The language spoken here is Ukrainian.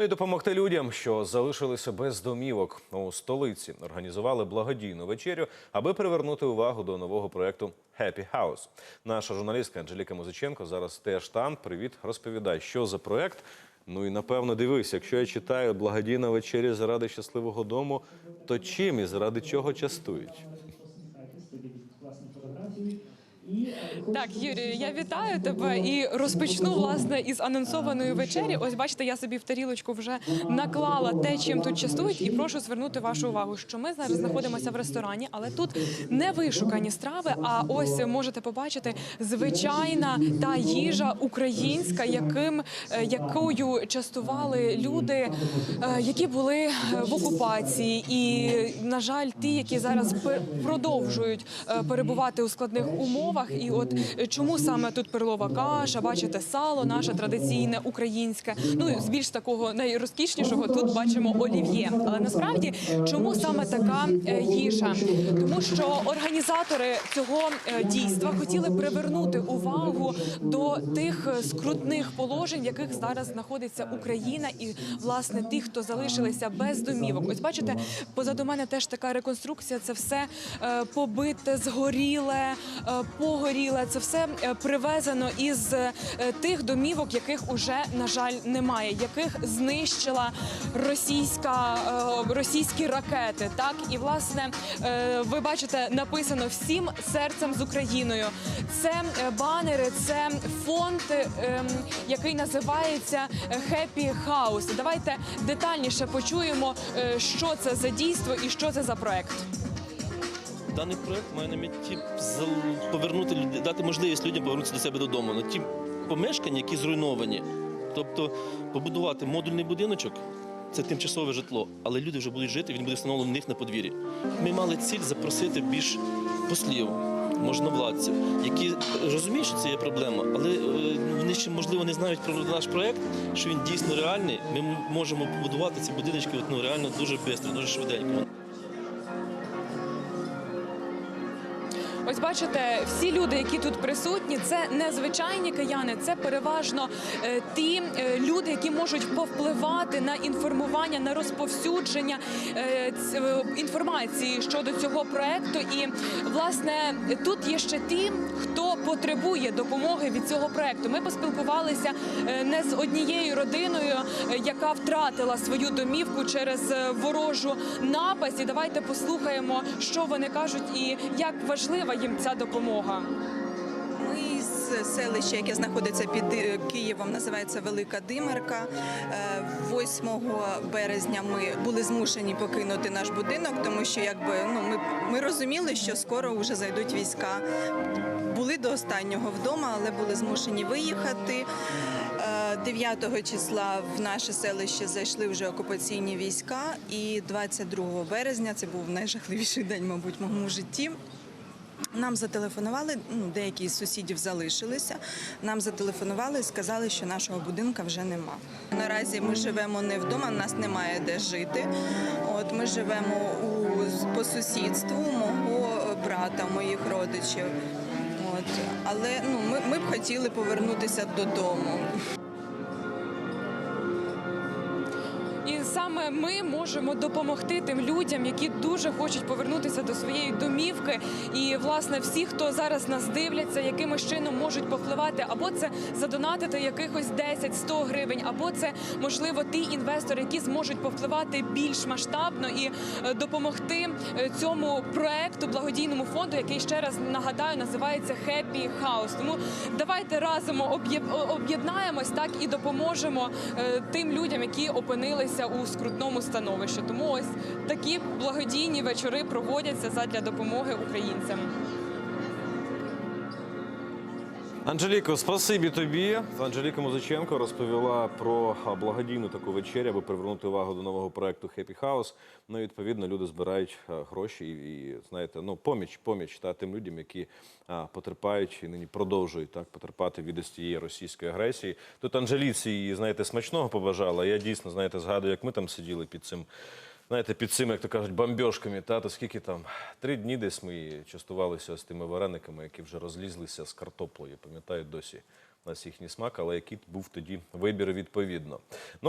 Ну і допомогти людям, що залишилися без домівок у столиці. Організували благодійну вечерю, аби привернути увагу до нового проекту Happy House. Наша журналістка Анжеліка Музиченко зараз теж там. Привіт, розповідай, що за проект. Ну і напевно дивись, якщо я читаю благодійна вечеря заради щасливого дому, то чим і заради чого частують? Так, Юрію, я вітаю тебе і розпочну власне із анонсованої вечері. Ось бачите, я собі в тарілочку вже наклала те, чим тут частують, і прошу звернути вашу увагу, що ми зараз знаходимося в ресторані, але тут не вишукані страви. А ось можете побачити звичайна та їжа українська, яким е, якою частували люди, е, які були в окупації, і на жаль, ті, які зараз продовжують е, перебувати у складних умовах. І от е, чому саме тут перлова каша, бачите, сало наше традиційне українське. Ну з більш такого найрозкішнішого тут бачимо олів'є. Але насправді чому саме така е, їжа? Тому що організатори цього е, дійства хотіли привернути увагу до тих е, скрутних положень, в яких зараз знаходиться Україна, і власне тих, хто залишилися без домівок. Ось бачите, позаду мене теж така реконструкція. Це все е, побите, згоріле, погоріле. Це все е, привезено із е, тих домівок, яких уже на жаль немає, яких знищила російська е, російські ракети. Так і власне ви бачите, написано всім серцем з Україною. Це банери, це фонд, ем, який називається Happy House. Давайте детальніше почуємо, що це за дійство і що це за проект. Даний проект має на меті повернути дати можливість людям повернутися до себе додому на ті помешкання, які зруйновані. Тобто побудувати модульний будиночок це тимчасове житло, але люди вже будуть жити, він буде встановлений у них на подвір'ї. Ми мали ціль запросити більш послів, можновладців, які розуміють, що це є проблема, але е, вони ще можливо не знають про наш проект, що він дійсно реальний. Ми можемо побудувати ці будиночки ну, реально дуже швидко, дуже швиденько. Ось бачите, всі люди, які тут присутні, це не звичайні кияни, це переважно е, ті е, люди, які можуть повпливати на інформування, на розповсюдження е, інформації щодо цього проекту. І власне тут є ще ті, хто потребує допомоги від цього проекту. Ми поспілкувалися не з однією родиною, яка втратила свою домівку через ворожу напасть. І давайте послухаємо, що вони кажуть, і як важлива їм ця допомога. Ми з селища, яке знаходиться під е, Києвом, називається Велика Димерка. Е, 8 березня ми були змушені покинути наш будинок, тому що якби ну ми, ми розуміли, що скоро вже зайдуть війська. Були до останнього вдома, але були змушені виїхати. Е, 9 числа в наше селище зайшли вже окупаційні війська, і 22 березня це був найжахливіший день, мабуть, в моєму житті. Нам зателефонували, ну, деякі з сусідів залишилися. Нам зателефонували і сказали, що нашого будинка вже нема. Наразі ми живемо не вдома, у нас немає де жити. От ми живемо у по сусідству мого брата, моїх родичів. От але ну ми, ми б хотіли повернутися додому. Саме ми можемо допомогти тим людям, які дуже хочуть повернутися до своєї домівки. І власне всі, хто зараз нас дивляться, якимось чином можуть повпливати, або це задонатити якихось 10-100 гривень, або це можливо ті інвестори, які зможуть повпливати більш масштабно і е, допомогти е, цьому проекту благодійному фонду, який ще раз нагадаю називається Happy House. Тому давайте разом об'єд- об'єднаємось так і допоможемо е, тим людям, які опинилися у скрутному становищі. Тому ось такі благодійні вечори проводяться задля допомоги українцям. Анжеліко, спасибі тобі. Анжеліка Музиченко розповіла про благодійну таку вечерю, аби привернути увагу до нового проекту Happy House. Ну і відповідно люди збирають гроші і, і знаєте, ну поміч, поміч та тим людям, які а, потерпають і нині продовжують так потерпати від ось цієї російської агресії. Тут Анжеліці її знаєте смачного побажала. Я дійсно знаєте згадую, як ми там сиділи під цим. Знаєте, під цими, як то кажуть, бомбьошками, та то скільки там три дні десь ми частувалися з тими варениками, які вже розлізлися з картоплею. Пам'ятаю досі у нас їхній смак, але який був тоді вибір відповідно. Ну,